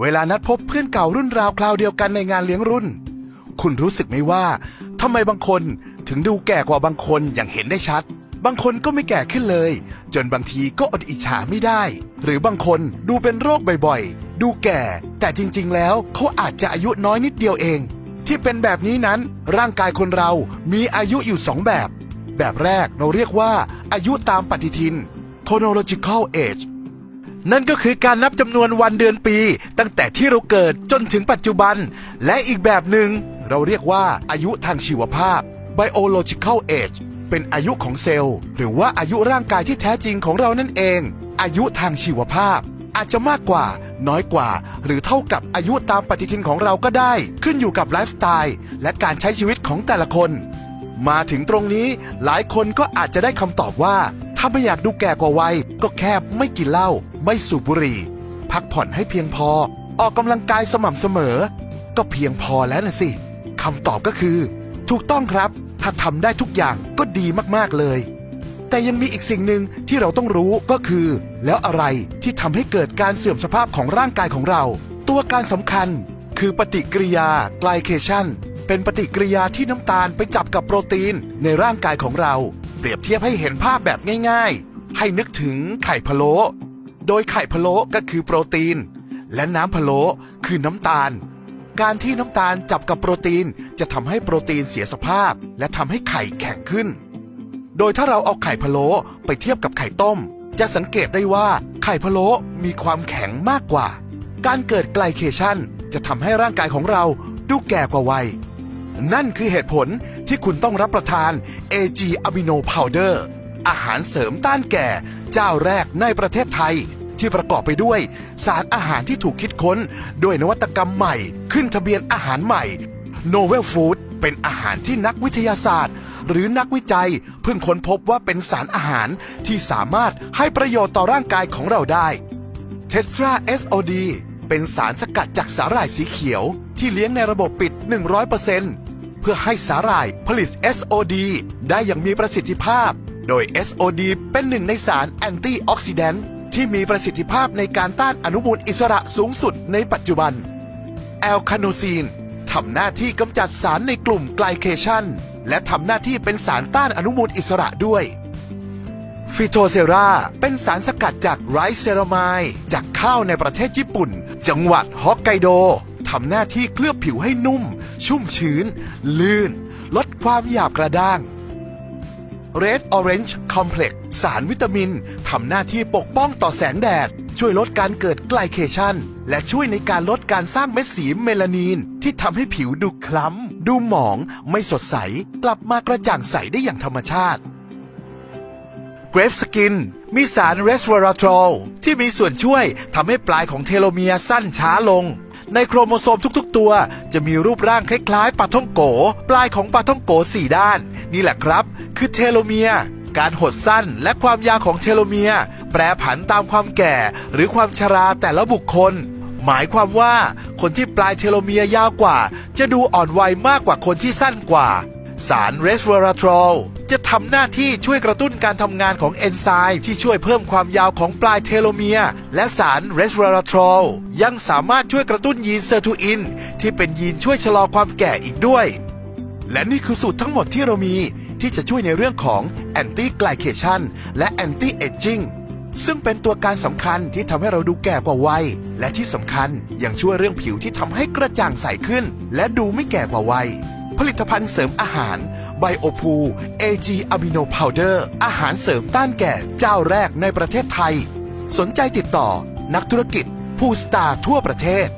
เวลานัดพบเพื่อนเก่ารุ่นราวคราวเดียวกันในงานเลี้ยงรุ่น คุณรู้สึกไหมว่าทำไมบางคนถึงดูแก่กว่าบางคนอย่างเห็นได้ชัด บางคนก็ไม่แก่ขึ้นเลย จนบางทีก็อดอิจฉาไม่ได้ หรือบางคนดูเป็นโรคบ่อยๆ ดูแก่ แต่จริงๆ แล้วเขาอาจจะอายุน้อยนิดเดียวเอง ที่เป็นแบบนี้นั้นร่างกายคนเรามีอายุอยู่สองแบบ แบบแรกเราเรียกว่าอายุตามปฏิทิน chronological age นั่นก็คือการนับจำนวนวันเดือนปี ตั้งแต่ที่เราเกิดจนถึงปัจจุบัน และอีกแบบหนึ่งเราเรียกว่าอายุทางชีวภาพ biological age เป็นอายุของเซลล์ หรือว่าอายุร่างกายที่แท้จริงของเรานั่นเอง อายุทางชีวภาพ อาจจะมากกว่า น้อยกว่า หรือเท่ากับอายุตามปฏิทินของเราก็ได้ ขึ้นอยู่กับไลฟ์สไตล์และการใช้ชีวิตของแต่ละคน มาถึงตรงนี้หลายคนก็อาจจะได้คำตอบว่า ถ้าไม่อยากดูแก่กว่าวัย ก็แค่ไม่กินเหล้าไม่สูบบุหรี่ พักผ่อนให้เพียงพอ ออกกำลังกายสม่ำเสมอ ก็เพียงพอแล้วนะสิคำตอบก็คือ ถูกต้องครับ ถ้าทำได้ทุกอย่างก็ดีมากๆเลย แต่ยังมีอีกสิ่งหนึ่งที่เราต้องรู้ก็คือ แล้วอะไรที่ทำให้เกิดการเสื่อมสภาพของร่างกายของเรา ตัวการสำคัญ คือปฏิกิริยาไกลเคชันเป็นปฏิกิริยาที่น้ำตาลไปจับกับโปรตีนในร่างกายของเรา เปรียบเทียบให้เห็นภาพแบบง่ายๆ ให้นึกถึงไข่พะโล้โดยไข่พะโล้ก็คือโปรตีน และน้ำพะโล้คือน้ำตาล การที่น้ำตาลจับกับโปรตีนจะทำให้โปรตีนเสียสภาพ และทำให้ไข่แข็งขึ้น โดยถ้าเราเอาไข่พะโล้ไปเทียบกับไข่ต้ม จะสังเกตได้ว่าไข่พะโล้มีความแข็งมากกว่า การเกิดไกลเคชันจะทำให้ร่างกายของเราดูแก่กว่าวัย นั่นคือเหตุผลที่คุณต้องรับประทาน AG Amino Powder อาหารเสริมต้านแก่ เจ้าแรกในประเทศไทย ที่ประกอบไปด้วย สารอาหารที่ถูกคิดค้น ด้วยนวัตกรรมใหม่ ขึ้นทะเบียนอาหารใหม่ Novel Food เป็นอาหารที่นักวิทยาศาสตร์ หรือนักวิจัยเพิ่งค้นพบว่าเป็นสารอาหารที่สามารถให้ประโยชน์ต่อร่างกายของเราได้เทสตรา SOD เป็นสารสกัดจากสาหร่ายสีเขียว ที่เลี้ยงในระบบปิด 100% เพื่อให้สาหร่ายผลิต SOD ได้อย่างมีประสิทธิภาพ โดย SOD เป็นหนึ่งในสารแอนตี้ออกซิแดนต์ที่มีประสิทธิภาพในการต้านอนุมูลอิสระสูงสุดในปัจจุบัน แอลคาโนซีนทำหน้าที่กำจัดสารในกลุ่มไกลเคชันและทำหน้าที่เป็นสารต้านอนุมูลอิสระด้วยฟิโทเซราเป็นสารสกัดจากไรซ์เซรามายจากข้าวในประเทศญี่ปุ่น จังหวัดฮอกไกโด ทำหน้าที่เคลือบผิวให้นุ่ม ชุ่มชื้น ลื่น ลดความหยาบกระด้าง Red Orange Complex สารวิตามิน ทำหน้าที่ปกป้องต่อแสงแดด ช่วยลดการเกิดไกลเคชัน และช่วยในการลดการสร้างเม็ดสีเมลานีน ที่ทำให้ผิวดูคล้ำ ดูหมอง ไม่สดใส กลับมากระจ่างใสได้อย่างธรรมชาติเกรฟสกินมีสารเรสวอราทรอลที่มีส่วนช่วยทำให้ปลายของเทโลเมียร์สั้นช้าลง ในโครโมโซมทุกๆ ตัว จะมีรูปร่างคล้ายๆปลาท่องโก ปลายของปลาท่องโกสี่ด้าน นี่แหละครับ คือเทโลเมียร์การหดสั้นและความยาวของเทโลเมียร์แปรผันตามความแก่ หรือความชราแต่ละบุคคล หมายความว่าคนที่ปลายเทโลเมียร์ยาวกว่า จะดูอ่อนวัยมากกว่าคนที่สั้นกว่า สารเรสเวอราทรอล ทำหน้าที่ช่วยกระตุ้นการทำงานของเอนไซม์ที่ช่วยเพิ่มความยาวของปลายเทโลเมียร์และสารเรสเวอราทรอลยังสามารถช่วยกระตุ้นยีนเซอร์ทูอิน ที่เป็นยีนช่วยชะลอความแก่อีกด้วย และนี่คือสูตรทั้งหมดที่เรามีที่จะช่วยในเรื่องของ anti glycation และ anti aging ซึ่งเป็นตัวการสำคัญที่ทำให้เราดูแก่กว่าวัย และที่สำคัญยังช่วยเรื่องผิวที่ทำให้กระจ่างใสขึ้น และดูไม่แก่กว่าวัย ผลิตภัณฑ์เสริมอาหาร ไบโอพู AG Amino Powder อาหารเสริมต้านแก่เจ้าแรกในประเทศไทย สนใจติดต่อนักธุรกิจผู้สตาร์ทั่วประเทศ